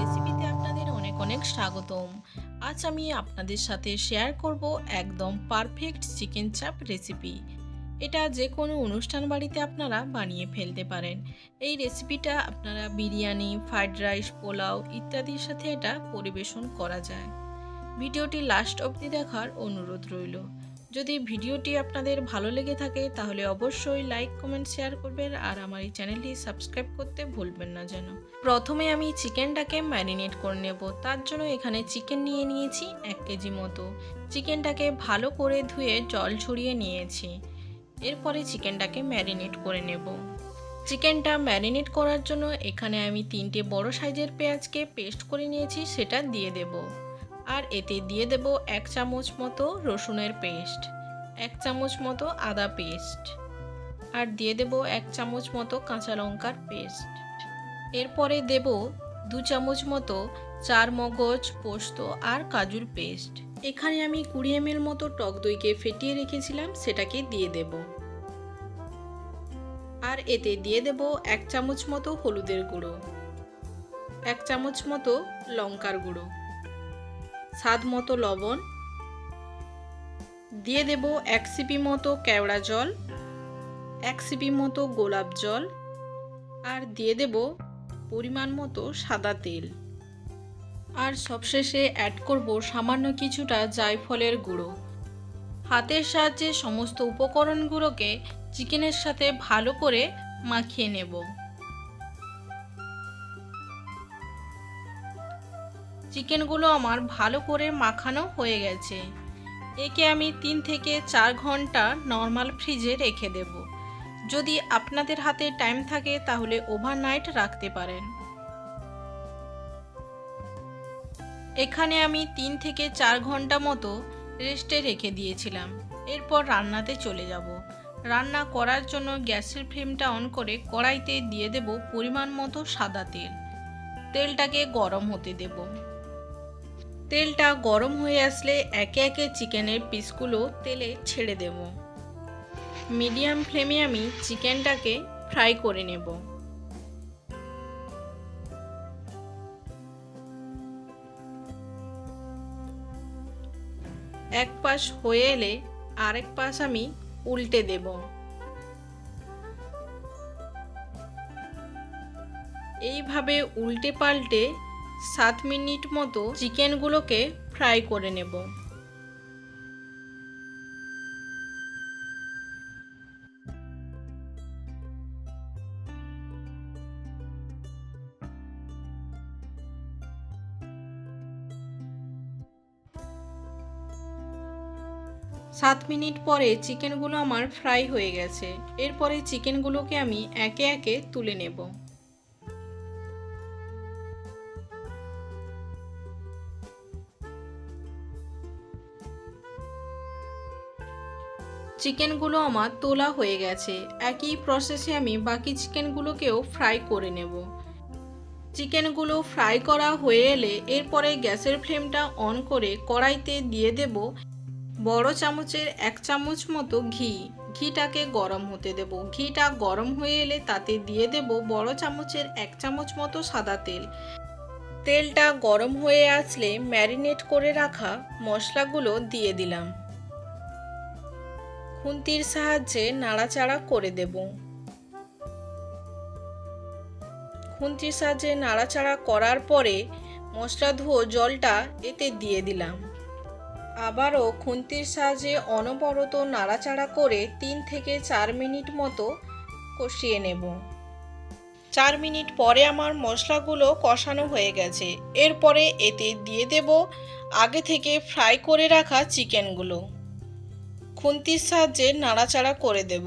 রেসিপিতে আপনাদের অনেক অনেক স্বাগতম। আজ আমি আপনাদের সাথে শেয়ার করব একদম পারফেক্ট চিকেন চাপ রেসিপি এটা যে কোনো অনুষ্ঠান বাড়িতে আপনারা বানিয়ে ফেলতে পারেন। এই রেসিপিটা আপনারা বিরিয়ানি ফ্রাইড রাইস পোলাও ইত্যাদির সাথে এটা পরিবেশন করা যায়। ভিডিওটি লাস্ট অবধি দেখার অনুরোধ রইল। যদি ভিডিওটি আপনাদের ভালো লেগে থাকে, তাহলে অবশ্যই লাইক কমেন্ট শেয়ার করবেন, আর আমার এই চ্যানেলটি সাবস্ক্রাইব করতে ভুলবেন না যেন। প্রথমে আমি চিকেনটাকে ম্যারিনেট করে নেব। তার জন্য এখানে চিকেন নিয়ে নিয়েছি এক কেজি মতো। চিকেনটাকে ভালো করে ধুয়ে জল ছড়িয়ে নিয়েছি। এরপরে চিকেনটাকে ম্যারিনেট করে নেব। চিকেনটা ম্যারিনেট করার জন্য এখানে আমি তিনটে বড় সাইজের পেঁয়াজকে পেস্ট করে নিয়েছি, সেটা দিয়ে দেবো। আর এতে দিয়ে দেব এক চামচ মতো রসুনের পেস্ট, এক চামচ মতো আদা পেস্ট, আর দিয়ে দেব এক চামচ মতো কাঁচা লঙ্কার পেস্ট। এরপরে দেব দু চামচ মতো চার মগজ পোস্ত আর কাজুর পেস্ট। এখানে আমি কুড়ি এমএল মতো টক দইকে ফেটিয়ে রেখেছিলাম, সেটাকে দিয়ে দেব। আর এতে দিয়ে দেব এক চামচ মতো হলুদের গুঁড়ো, এক চামচ মতো লঙ্কার গুঁড়ো। স্বাদ মতো লবণ। দিয়ে দেব এক সিপি মতো কেওড়া জল, এক সিপি মতো গোলাপ জল আর দিয়ে দেব পরিমাণ মতো সাদা তেল। আর সবশেষে অ্যাড করব সামান্য কিছুটা জায়ফলের গুঁড়ো। হাতের সাহায্যে সমস্ত উপকরণগুলোকে চিকেনের সাথে ভালো করে মাখিয়ে নেব। চিকেনগুলো আমার ভালো করে মাখানো হয়ে গেছে। একে আমি তিন থেকে চার ঘণ্টা নর্মাল ফ্রিজে রেখে দেব। যদি আপনাদের হাতে টাইম থাকে, তাহলে ওভারনাইট রাখতে পারেন। এখানে আমি তিন থেকে চার ঘণ্টা মতো রেস্টে রেখে দিয়েছিলাম। এরপর রান্নাতে চলে যাব। রান্না করার জন্য গ্যাসের ফ্লেমটা অন করে কড়াইতে দিয়ে দেব পরিমাণ মতো সাদা তেল। তেলটাকে গরম হতে দেবো। তেলটা গরম হয়ে আসলে একে একে চিকেনের পিসগুলো তেলে ছেড়ে দেব। মিডিয়াম ফ্লেমে আমি চিকেনটাকে ফ্রাই করে নেব। এক পাশ হয়ে এলে আরেক পাশ আমি উল্টে দেব। এইভাবে উল্টে পাল্টে সাত মিনিট মতো চিকেনগুলোকে ফ্রাই করে নেব। সাত মিনিট পরে চিকেনগুলো আমার ফ্রাই হয়ে গেছে। এরপরে চিকেনগুলোকে আমি একে একে তুলে নেব। চিকেনগুলো আমার তোলা হয়ে গেছে। একই প্রসেসে আমি বাকি চিকেনগুলোকেও ফ্রাই করে নেব। চিকেনগুলো ফ্রাই করা হয়ে এলে এরপরে গ্যাসের ফ্লেমটা অন করে কড়াইতে দিয়ে দেব বড় চামচের এক চামচ মতো ঘি। ঘিটাকে গরম হতে দেব। ঘিটা গরম হয়ে এলে তাতে দিয়ে দেব বড় চামচের এক চামচ মতো সাদা তেল। তেলটা গরম হয়ে আসলে ম্যারিনেট করে রাখা মশলাগুলো দিয়ে দিলাম। খুন্তির সাহায্যে নাড়াচাড়া করে দেব। খুন্তির সাহায্যে নাড়াচাড়া করার পরে মশলা ধুয়ো জলটা এতে দিয়ে দিলাম। আবারও খুন্তির সাহায্যে অনবরত নাড়াচাড়া করে তিন থেকে চার মিনিট মতো কষিয়ে নেব। চার মিনিট পরে আমার মশলাগুলো কষানো হয়ে গেছে। এরপরে এতে দিয়ে দেব আগে থেকে ফ্রাই করে রাখা চিকেনগুলো। খুন্তির সাহায্যে নাড়াচাড়া করে দেব।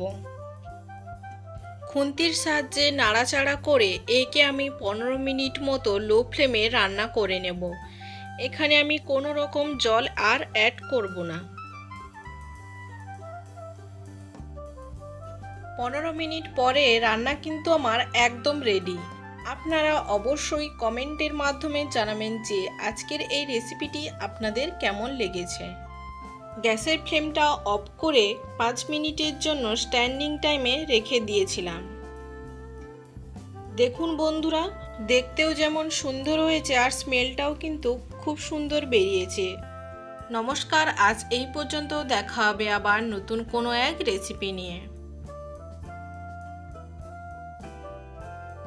খুন্তির সাহায্যে নাড়াচাড়া করে একে আমি পনেরো মিনিট মতো লো ফ্লেমে রান্না করে নেব। এখানে আমি কোনো রকম জল আর অ্যাড করব না। পনেরো মিনিট পরে রান্না কিন্তু আমার একদম রেডি আপনারা অবশ্যই কমেন্টের মাধ্যমে জানাবেন যে আজকের এই রেসিপিটি আপনাদের কেমন লেগেছে। গ্যাসের ফ্লেমটা অফ করে পাঁচ মিনিটের জন্য স্ট্যান্ডিং টাইমে রেখে দিয়েছিলাম। দেখুন বন্ধুরা, দেখতেও যেমন সুন্দর হয়েছে আর স্মেলটাও কিন্তু খুব সুন্দর বেরিয়েছে। নমস্কার, আজ এই পর্যন্ত দেখা হবে আবার নতুন কোনো এক রেসিপি নিয়ে।